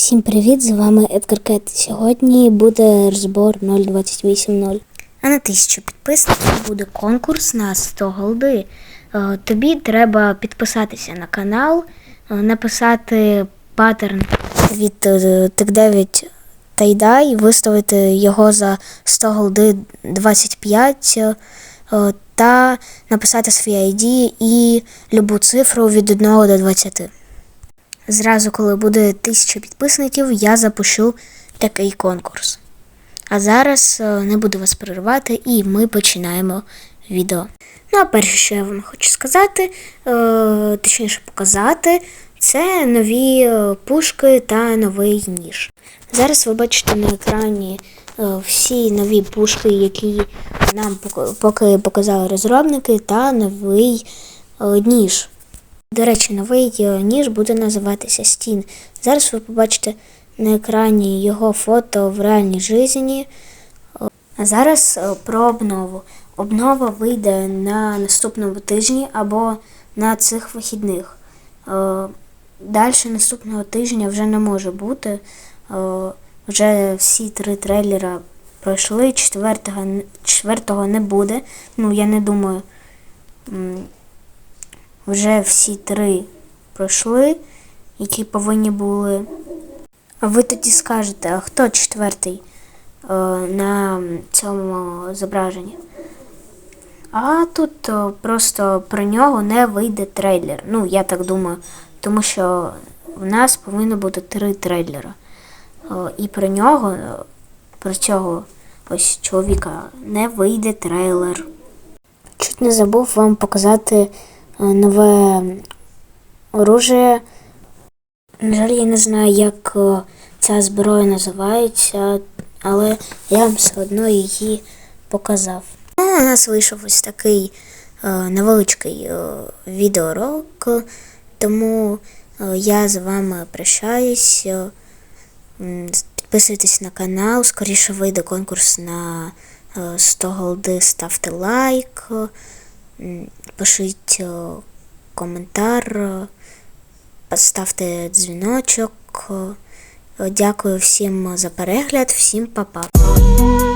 Всім привіт! З вами Едгар Кет. Сьогодні буде розбор 0.28.0. А на 1000 підписників буде конкурс на 100 голди. Е, Тобі треба підписатися на канал, е, написати паттерн від е, Тик9 Тайдай, виставити його за 100 голди 25 е, та написати свій ID і любу цифру від 1 до 20. Зразу, коли буде тисяча підписників, я запущу такий конкурс. А зараз е, не буду вас переривати, і ми починаємо відео. Ну, а перше, що я вам хочу сказати, е, точніше показати, це нові е, пушки та новий ніж. Зараз ви бачите на екрані всі нові пушки, які нам поки- показали розробники, та новий ніж. До речі, новий е, ніж буде називатися Стін. Зараз ви побачите на екрані його фото в реальній житті. А зараз е, про обнову. Обнова вийде на наступному тижні або на цих вихідних. Далі наступного тижня вже не може бути. Е, Вже всі три трейлера пройшли, четвертого, четвертого не буде. Ну, я не думаю. Вже всі три пройшли, які повинні були. А ви тоді скажете, а хто четвертий е, на цьому зображенні? А тут е, просто про нього не вийде трейлер. Ну, я так думаю, тому що в нас повинно бути три трейлера. Е, і про нього, е, про цього ось чоловіка, не вийде трейлер. Чуть не забув вам показати нове оружие. На жаль, я не знаю, як е, ця зброя називається, але я вам все одно її показав. Ну, у нас вийшов ось такий е, невеличкий е, відеоролик, тому е, я з вами прощаюсь. Е, Підписуйтесь на канал, скоріше вийде конкурс на е, 100 голди, ставте лайк, е, пишіть е, коментар, е, поставте дзвіночок. Е, Дякую всім за перегляд, всім па-па.